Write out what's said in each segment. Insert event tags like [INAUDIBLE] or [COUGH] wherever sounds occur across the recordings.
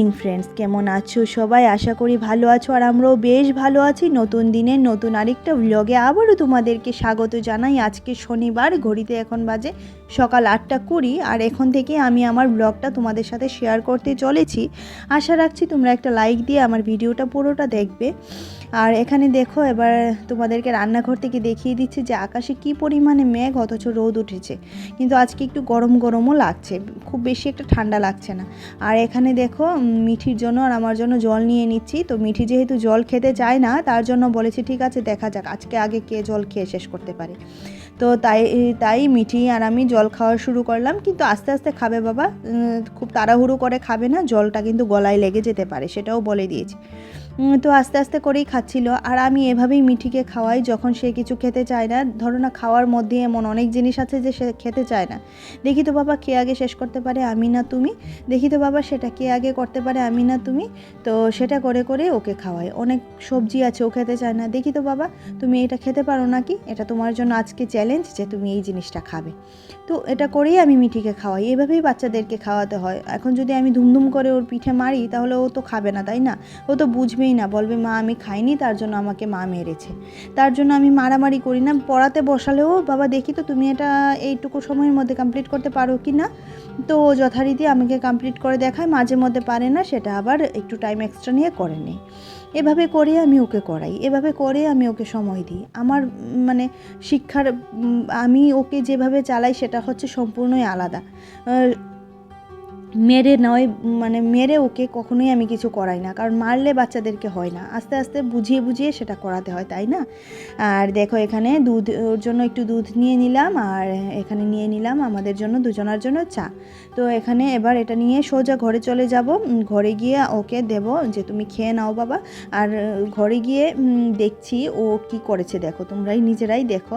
Morning friends, কেমন আছো? সবাই আশা করি ভালো আছো আর আমরাও বেশ ভালো আছি। নতুন দিনে নতুন আরেকটা ব্লগে আবারও তোমাদেরকে স্বাগত জানাই। আজকে শনিবার, ঘড়িতে এখন বাজে সকাল আটটা কুড়ি আর এখন থেকে আমি আমার ব্লগটা তোমাদের সাথে শেয়ার করতে চলেছি। আশা রাখছি তোমরা একটা লাইক দিয়ে আমার ভিডিওটা পুরোটা দেখবে। আর এখানে দেখো এবার তোমাদেরকে রান্নাঘর থেকে দেখিয়ে দিচ্ছি যে আকাশে কি পরিমাণে মেঘ, অথচ রোদ উঠেছে। কিন্তু আজকে একটু গরম গরমও লাগছে, খুব বেশি একটা ঠান্ডা লাগছে না। আর এখানে দেখো মিঠির জন্য আর আমার জন্য জল নিয়ে নিচ্ছি। তো মিঠি যেহেতু জল খেতে চায় না, তার জন্য বলেছি, ঠিক আছে, দেখা যাক, আজকে আগে কে জল খেয়ে শেষ করতে পারে? তো তাই তাই মিঠি আর আমি জল খাওয়া শুরু করলাম। কিন্তু আস্তে আস্তে খাবে বাবা খুব তাড়াহুড়ো করে খাবে না, জলটা কিন্তু গলায় লেগে যেতে পারে, সেটাও বলে দিয়েছি। তো আস্তে আস্তে করেই খাচ্ছিল। আর আমি এভাবেই মিঠিকে খাওয়াই, যখন সে কিছু খেতে চায় না। ধরো না, খাওয়ার মধ্যে এমন অনেক জিনিস আছে যে সে খেতে চায় না। দেখি তো বাবা কে আগে শেষ করতে পারে, আমি না তুমি? দেখি তো বাবা সেটা কে আগে করতে পারে, আমি না তুমি? তো সেটা করে করে ওকে খাওয়াই। অনেক সবজি আছে, ও খেতে চায় না। দেখি তো বাবা, তুমি এটা খেতে পারো নাকি? এটা তোমার জন্য আজকে চ্যালেঞ্জ যে তুমি এই জিনিসটা খাবে। তো এটা করেই আমি মিঠিকে খাওয়াই। এভাবেই বাচ্চাদেরকে খাওয়াতে হয়। এখন যদি আমি ধুমধুম করে ওর পিঠে মারি, তাহলে ও তো খাবে না, তাই না? ও তো বুঝবেই না, বলবে, মা, আমি খাইনি, তার জন্য আমাকে মা মেরেছে। তার জন্য আমি মারামারি করি না, পড়াতে বসালেও, বাবা, দেখি তো তুমি এটা এইটুকু সময়ের মধ্যে কমপ্লিট করতে পারো কি না? তো যথারীতি আমাকে কমপ্লিট করে দেখায়, মাঝে মধ্যে পারে না, সেটা আবার একটু টাইম এক্সট্রা নিয়ে করে নেই এভাবে করে আমি ওকে করাই, এভাবে করে আমি ওকে সময় দিই। আমার মানে শিক্ষার আমি ওকে যেভাবে চালাই, সেটা হচ্ছে সম্পূর্ণই আলাদা। মেরে নয় মানে মেরে ওকে কখনোই আমি কিছু করাই না, কারণ মারলে বাচ্চাদেরকে হয় না। আস্তে আস্তে বুঝিয়ে বুঝিয়ে সেটা করাতে হয়, তাই না? আর দেখো এখানে দুধ, ওর জন্য একটু দুধ নিয়ে নিলাম, আর এখানে নিয়ে নিলাম আমাদের জন্য দুজনার জন্য চা। তো এখানে এবার এটা নিয়ে সোজা ঘরে চলে যাব। ঘরে গিয়ে ওকে দেব যে, তুমি খেয়ে নাও বাবা। আর ঘরে গিয়ে দেখছি ও কি করেছে, দেখো তোমরাই নিজেরাই দেখো।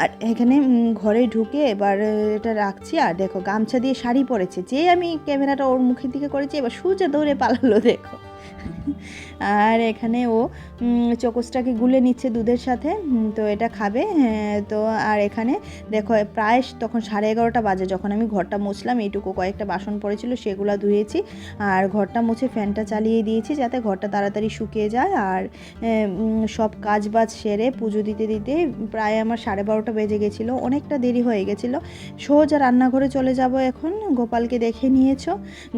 আর এখানে ঘরে ঢুকে এবার এটা রাখছি। আর দেখো, গামছা দিয়ে শাড়ি পরেছে। যে আমি ক্যামেরাটা ওর মুখের দিকে করেছি, এবার সূর্য দৌড়ে পালালো, দেখো। আর এখানে ও চকোসটাকে গুলে নিচ্ছে দুধের সাথে তো এটা খাবে হ্যাঁ, তো আর এখানে দেখো প্রায় তখন সাড়ে এগারোটা বাজে যখন আমি ঘরটা মুছলাম এইটুকু কয়েকটা বাসন পড়েছিল সেগুলো ধুয়েছি আর ঘরটা মুছে ফ্যানটা চালিয়ে দিয়েছি যাতে ঘরটা তাড়াতাড়ি শুকিয়ে যায় আর সব কাজ বাজ সেরে পুজো দিতে দিতে প্রায় আমার সাড়ে বারোটা বেজে গেছিল অনেকটা দেরি হয়ে গেছিল। সোজা রান্নাঘরে চলে যাব এখন গোপালকে দেখে নিয়েছো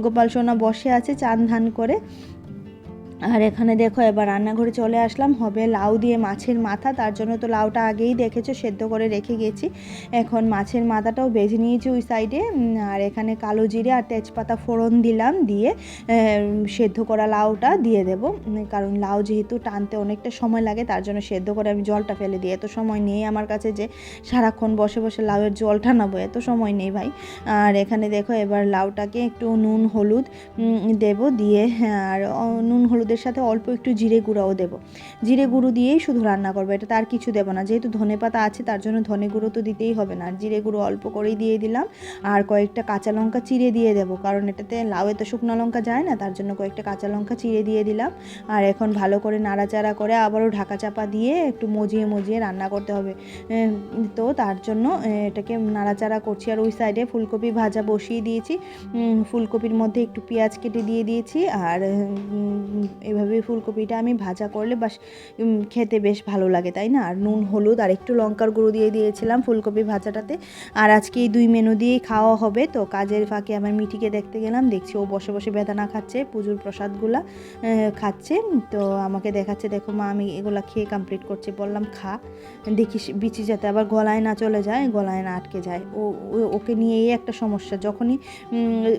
গোপাল সোনা বসে আছে চান ধান করে আর এখানে দেখো এবার রান্নাঘরে চলে আসলাম। হবে লাউ দিয়ে মাছের মাথা তার জন্য তো লাউটা আগেই দেখেছ সেদ্ধ করে রেখে গেছি। এখন মাছের মাথাটাও বেজে নিয়েছি ওই সাইডে। আর এখানে কালো জিরে আর তেজপাতা ফোড়ন দিলাম দিয়ে সেদ্ধ করা লাউটা দিয়ে দেব। কারণ লাউ যেহেতু টানতে অনেকটা সময় লাগে তার জন্য সেদ্ধ করে আমি জলটা ফেলে দিই। এত সময় নেই আমার কাছে যে সারাক্ষণ বসে বসে লাউয়ের জল টানাবো এত সময় নেই ভাই। আর এখানে দেখো এবার লাউটাকে একটু নুন হলুদ দেব দিয়ে হ্যাঁ, আর নুন নুন হলুদের সাথে অল্প একটু জিরে গুঁড়াও দেব। জিরে গুঁড়ো দিয়েই শুধু রান্না করব, এটা তার কিছু দেবো না। যেহেতু ধনে পাতা আছে, তার জন্য ধনে গুঁড়ো তো দিতেই হবে না। আর জিরে গুঁড়ো অল্প করেই দিয়ে দিলাম। আর কয়েকটা কাঁচা লঙ্কা চিড়ে দিয়ে দেবো, কারণ এটাতে লাউয়ে তো শুকনো লঙ্কা যায় না, তার জন্য কয়েকটা কাঁচা লঙ্কা চিড়ে দিয়ে দিলাম। আর এখন ভালো করে নাড়াচাড়া করে আবারও ঢাকা চাপা দিয়ে একটু মজিয়ে মজিয়ে রান্না করতে হবে। তো তার জন্য এটাকে নাড়াচাড়া করছি। আর ওই সাইডে ফুলকপি ভাজা বসিয়ে দিয়েছি। ফুলকপির মধ্যে একটু পেঁয়াজ কেটে দিয়ে দিয়েছি। আর এভাবে ফুলকপিটা আমি ভাজা করলে বাস খেতে বেশ ভালো লাগে, তাই না? আর নুন, হলুদ আর একটু লঙ্কার গুঁড়ো দিয়ে দিয়েছিলাম ফুলকপি ভাজাটাতে। আর আজকে এই দুই মেনু দিয়েই খাওয়া হবে, তো কাজের ফাঁকে আমার মিঠিকে দেখতে গেলাম, দেখছি ও বসে বসে বেদানা খাচ্ছে, পুজোর প্রসাদগুলা খাচ্ছে। তো আমাকে দেখাচ্ছে, দেখো মা, আমি এগুলা খেয়ে কমপ্লিট করছি। বললাম, খা, দেখিস, বিচি যাতে আবার গলায় না চলে যায়, গলায় না আটকে যায়। ও- ওকে নিয়েই একটা সমস্যা, যখনই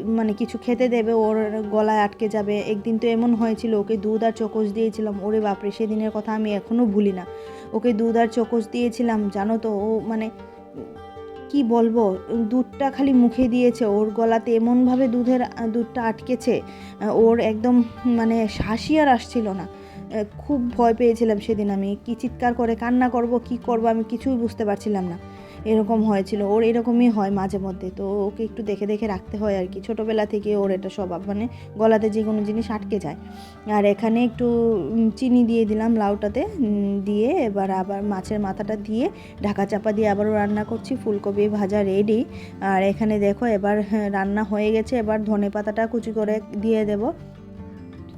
মানে কিছু খেতে দেবে, ওর গলায় আটকে যাবে। একদিন তো এমন হয়েছিল ওকে দুধ আর চকোস দিয়েছিলাম। ওরে বাপরে, সেদিনের কথা আমি এখনও ভুলি না। ওকে দুধ আর চকোস দিয়েছিলাম, জানো তো, ও মানে কি বলব, দুধটা খালি মুখে দিয়েছে। ওর গলাতে এমনভাবে দুধের, দুধটা আটকেছে, ওর একদম মানে হাসি আর আসছিল না। খুব ভয় পেয়েছিলাম সেদিন আমি। কি চিৎকার করে, কান্না করব, কি করব আমি কিছুই বুঝতে পারছিলাম না। এরকম হয়েছিল ওর এরকমই হয় মাঝে মধ্যে। তো ওকে একটু দেখে দেখে রাখতে হয় আর কি। ছোটোবেলা থেকে ওর এটা স্বভাব মানে গলাতে যে কোনো জিনিস আটকে যায়। আর এখানে একটু চিনি দিয়ে দিলাম লাউটাতে দিয়ে এবার আবার মাছের মাথাটা দিয়ে ঢাকা চাপা দিয়ে আবারও রান্না করছি। ফুলকপি ভাজা রেডি আর এখানে দেখো এবার হ্যাঁ, রান্না হয়ে গেছে। এবার ধনে পাতাটা কুচি করে দিয়ে দেবো।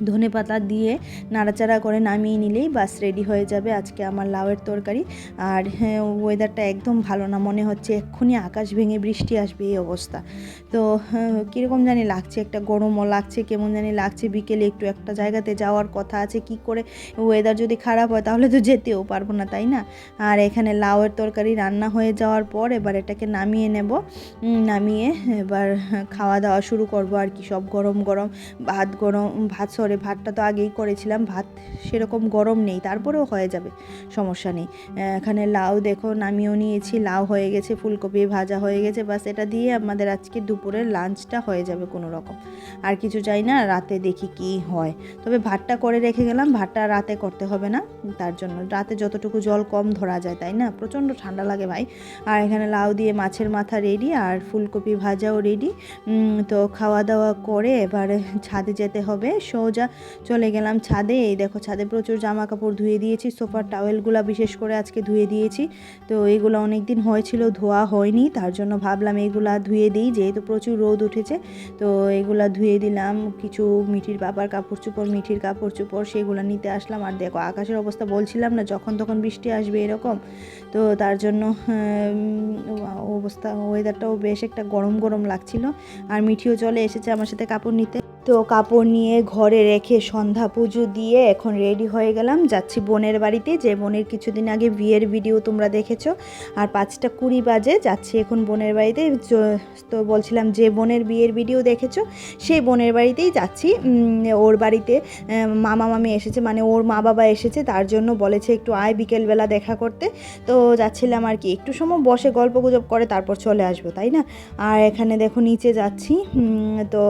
ধনে পাতা দিয়ে নাড়াচাড়া করে নামিয়ে নিলেই বাস রেডি হয়ে যাবে আজকে আমার লাউয়ের তরকারি। আর হ্যাঁ ওয়েদারটা একদম ভালো না মনে হচ্ছে এক্ষুনি আকাশ ভেঙে বৃষ্টি আসবে এই অবস্থা। তো হ্যাঁ, কীরকম জানি লাগছে একটা গরমও লাগছে কেমন জানি লাগছে বিকেলে একটু একটা জায়গাতে যাওয়ার কথা আছে কি করে ওয়েদার যদি খারাপ হয় তাহলে তো যেতেও পারব না তাই না? আর এখানে লাউয়ের তরকারি রান্না হয়ে যাওয়ার পর এবার এটাকে নামিয়ে নেব। নামিয়ে এবার খাওয়া দাওয়া শুরু করব আর কি সব গরম গরম ভাত গরম ভাত সরে ভাতটা তো আগেই করেছিলাম, ভাত সেরকম গরম নেই, তারপরেও হয়ে যাবে, সমস্যা নেই। এখানে লাউ দেখো, নামিয়েও নিয়েছি, লাউ হয়ে গেছে, ফুলকপি ভাজা হয়ে গেছে, বাস এটা দিয়ে আমাদের আজকে দুপুরের লাঞ্চটা হয়ে যাবে কোনো রকম। আর কিছু চাই না, রাতে দেখি কি হয়। তবে ভাতটা করে রেখে গেলাম, ভাতটা রাতে করতে হবে না, তার জন্য। রাতে যতটুকু জল কম ধরা যায়, তাই না? প্রচণ্ড ঠান্ডা লাগে ভাই। আর এখানে লাউ দিয়ে মাছের মাথা রেডি আর ফুলকপি ভাজাও রেডি তো খাওয়া দাওয়া করে এবার ছাদে যেতে হবে, সোজা চলে গেলাম ছাদে। এই দেখো ছাদে প্রচুর জামা কাপড় ধুয়ে দিয়েছি, সোফার টাওয়েলগুলো বিশেষ করে আজকে ধুয়ে দিয়েছি। তো এইগুলো অনেক দিন হয়েছিল, ধোয়া হয়নি, তার জন্য ভাবলাম এইগুলা ধুয়ে দিই, যেহেতু প্রচুর রোদ উঠেছে। তো এগুলা ধুয়ে দিলাম, কিছু মিঠির বাবার কাপড় চোপড়, মিঠির কাপড় চোপড়, সেগুলো নিতে আসলাম। আর দেখো আকাশের অবস্থা বলছিলাম না, যখন তখন বৃষ্টি আসবে এরকম। তো তার জন্য অবস্থা ওয়েদারটাও বেশ একটা গরম গরম লাগছিল। আর মিঠিও চলে এসেছে আমার সাথে কাপড় নিতে। তো কাপড় নিয়ে ঘরে রেখে সন্ধ্যা পুজো দিয়ে এখন রেডি হয়ে গেলাম। যাচ্ছি বোনের বাড়িতে। যে বোনের কিছুদিন আগে বিয়ের ভিডিও তোমরা দেখেছ। আর পাঁচটা কুড়ি বাজে যাচ্ছি এখন বোনের বাড়িতে। তো বলছিলাম যে বোনের বিয়ের ভিডিও দেখেছ, সেই বোনের বাড়িতেই যাচ্ছি। ওর বাড়িতে মামা মামি এসেছে মানে ওর মা বাবা এসেছে, তার জন্য বলেছে একটু আয় বিকেলবেলা দেখা করতে। তো যাচ্ছিলাম আর কি, একটু সময় বসে গল্প গুজব করে, তারপর চলে আসব, তাই না? আর এখানে দেখো নিচে যাচ্ছি। তো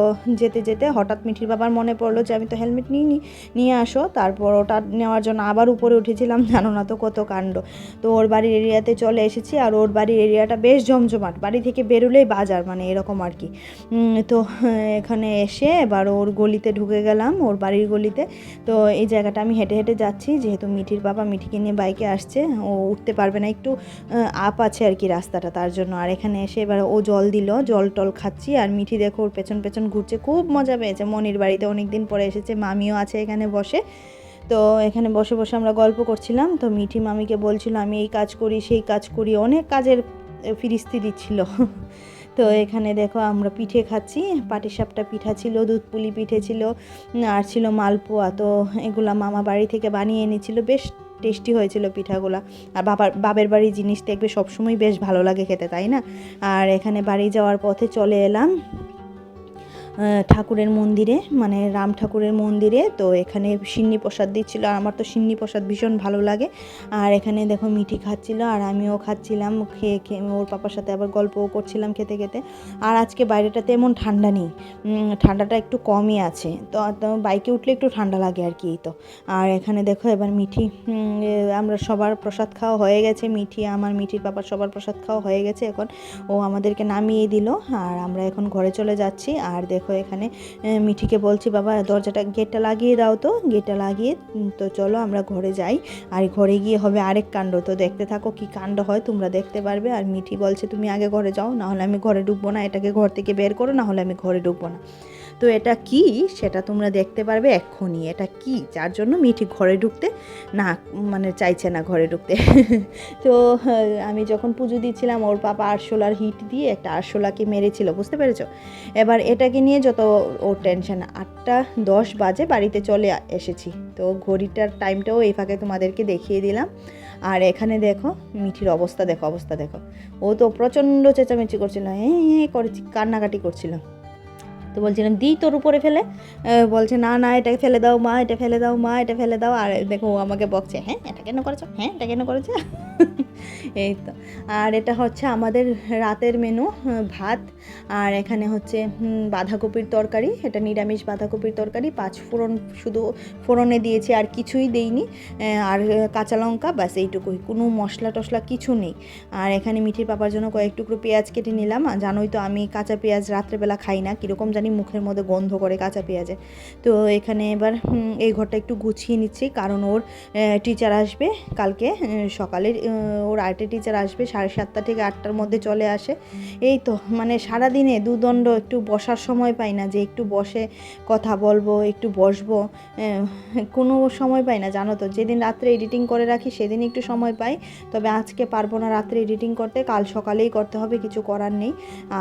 যেতে যেতে হঠাৎ মিঠির বাবার মনে পড়ল যে, আমি তো হেলমেট নিই নি, নিয়ে আসো। তারপর ওটা নেওয়ার জন্য আবার উপরে উঠেছিলাম, [LAUGHS] জানো না তো কত কাণ্ড। তো ওর বাড়ির এরিয়াতে চলে এসেছি আর ওর বাড়ির এরিয়াটা বেশ জমজমাট। বাড়ি থেকে বেরোলেই বাজার মানে এরকম আর কি। তো [LAUGHS] এখানে এসে এবার ওর গলিতে ঢুকে গেলাম, ওর বাড়ির গলিতে। তো এই জায়গাটা আমি হেঁটে হেঁটে যাচ্ছি, যেহেতু মিঠির বাবা মিঠিকে নিয়ে বাইকে আসছে, ও উঠতে পারবে না, একটু আপ আছে আর কি রাস্তাটা তার জন্য। আর এখানে এসে এবার ও জল দিল, জল টল খাচ্ছি। আর মিঠি দেখো ওর পেছন পেছন ঘুরছে, খুব মজা পেয়েছে মনির বাড়িতে অনেক দিন পরে এসেছে, মামিও আছে এখানে বসে। তো এখানে বসে বসে আমরা গল্প করছিলাম। তো মিঠি মামিকে বলছিল, আমি এই কাজ করি, সেই কাজ করি। অনেক কাজের ফিরিস্তি দিচ্ছিল। [LAUGHS] তো এখানে দেখো আমরা পিঠে খাচ্ছি। পাটিসাপটা পিঠা ছিল, দুধ পুলি পিঠে ছিল, আর ছিল মালপোয়া। তো এগুলো মামা বাড়ি থেকে বানিয়ে এনেছিল। বেশ টেস্টি হয়েছিল পিঠাগুলা। আর বাবার বাবের বাড়ির জিনিস দেখবে সবসময় বেশ ভালো লাগে খেতে, তাই না? আর এখানে বাড়ি যাওয়ার পথে চলে এলাম। ঠাকুরের মন্দিরে মানে রাম ঠাকুরের মন্দিরে। তো এখানে সিন্নি প্রসাদ দিচ্ছিল, আর আমার তো সিন্নি প্রসাদ ভীষণ ভালো লাগে। আর এখানে দেখো মিঠি খাচ্ছিল, আর আমিও খাচ্ছিলাম, খেয়ে খেয়ে ওর পাপার সাথে আবার গল্পও করছিলাম খেতে খেতে। আর আজকে বাইরেটা তেমন ঠান্ডা নেই ঠান্ডাটা একটু কমই আছে। তো বাইকে উঠলে একটু ঠান্ডা লাগে আর কি তো। আর এখানে দেখো এবার মিঠি আমরা সবার প্রসাদ খাওয়া হয়ে গেছে। মিঠি, আমার মিঠির পাপার সবার প্রসাদ খাওয়া হয়ে গেছে এখন। ও আমাদেরকে নামিয়ে দিল, আর আমরা এখন ঘরে চলে যাচ্ছি। আর দেখো এখানে মিঠিকে বলছি, বাবা, দরজাটা গেটটা লাগিয়ে দাও তো গেটটা লাগিয়ে তো চলো আমরা ঘরে যাই। আর ঘরে গিয়ে হবে আরেক কাণ্ড, তো দেখতে থাকো কি কাণ্ড হয়, তোমরা দেখতে পারবে। আর মিঠি বলছে, তুমি আগে ঘরে যাও না হলে আমি ঘরে ঢুকবো না, এটাকে ঘর থেকে বের করো না হলে আমি ঘরে ঢুকবো না। তো এটা কি? সেটা তোমরা দেখতে পারবে এক্ষুনি। এটা কি? যার জন্য মিঠি ঘরে ঢুকতে না মানে চাইছে না ঘরে ঢুকতে। [LAUGHS] তো, আমি যখন পুজো দিচ্ছিলাম, ওর পাপা আরশোলার হিট দিয়ে একটা আরশোলাকে মেরেছিল, বুঝতে পেরেছ? এবার এটাকে নিয়ে যত, ওর টেনশন আটটা দশ বাজে বাড়িতে চলে এসেছি। তো ঘড়িটার টাইমটাও এই ফাঁকে তোমাদেরকে দেখিয়ে দিলাম। আর এখানে দেখো, মিঠির অবস্থা, দেখো অবস্থা, দেখো। ও তো প্রচণ্ড চেঁচামেচি করছিল হ্যাঁ হ্যাঁ করে কান্নাকাটি করছিল। তো বলছিলাম, দিই তোর উপরে ফেলে। বলছে, না না এটা ফেলে দাও, মা, এটা ফেলে দাও, মা, এটা ফেলে দাও। আর দেখো আমাকে বকছে হ্যাঁ এটা কেন করেছ? হ্যাঁ এটা কেন করেছ? [LAUGHS] এই তো। আর এটা হচ্ছে আমাদের রাতের মেনু ভাত। আর এখানে হচ্ছে বাঁধাকপির তরকারি। এটা নিরামিষ বাঁধাকপির তরকারি। পাঁচ ফোড়ন, শুধু ফোড়নে দিয়েছি, আর কিছুই দেইনি। আর কাঁচা লঙ্কা, ব্যাস এইটুকুই। কোনো মশলা টশলা কিছু নেই। আর এখানে মিঠির পাপার জন্য কয়েক টুকরো পেঁয়াজ কেটে নিলাম। জানোই তো, আমি কাঁচা পেঁয়াজ রাত্রেবেলা খাই না। কীরকম জানি মুখের মধ্যে গন্ধ করে কাঁচা পেঁয়াজে। তো এখানে এবার এই ঘরটা একটু গুছিয়ে নিচ্ছি। কারণ ওর টিচার আসবে কালকে সকালের ওর আর্টের টিচার আসবে সাড়ে সাতটা থেকে আটটার মধ্যে চলে আসে। এই তো মানে সারাদিনে দুদণ্ড একটু বসার সময় পাই না যে একটু বসে কথা বলব একটু বসবো কোনো সময় পাই না জানো তো। যেদিন রাত্রে এডিটিং করে রাখি সেদিন একটু সময় পাই। তবে আজকে পারব না রাত্রে এডিটিং করতে কাল সকালেই করতে হবে কিছু করার নেই।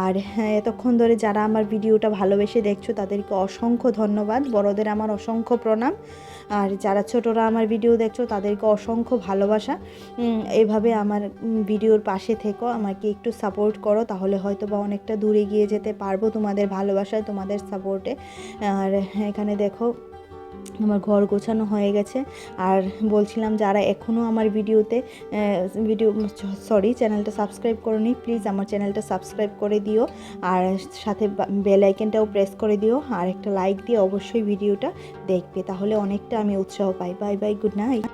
আর হ্যাঁ, এতক্ষণ ধরে যারা আমার ভিডিওটা ভালোবেসে দেখছ তাদেরকে অসংখ্য ধন্যবাদ। বড়দের আমার অসংখ্য প্রণাম। আর যারা ছোটরা আমার ভিডিও দেখছ, তাদেরকে অসংখ্য ভালোবাসা। এভাবে আমার ভিডিওর পাশে থেকো, আমাকে একটু সাপোর্ট করো, তাহলে হয়তো বা অনেকটা দূরে গিয়ে যেতে পারব তোমাদের ভালোবাসায়, তোমাদের সাপোর্টে আর এখানে দেখো আমার ঘর গোছানো হয়ে গেছে। আর বলছিলাম যারা এখনও আমার ভিডিওতে ভিডিও, সরি, চ্যানেলটা সাবস্ক্রাইব করনি, প্লিজ আমার চ্যানেলটা সাবস্ক্রাইব করে দিও। আর সাথে বেল আইকনটাও প্রেস করে দিও। আর একটা লাইক দিয়ে অবশ্যই ভিডিওটা দেখবে, তাহলে অনেকটা আমি উৎসাহ পাই। Bye bye, good night.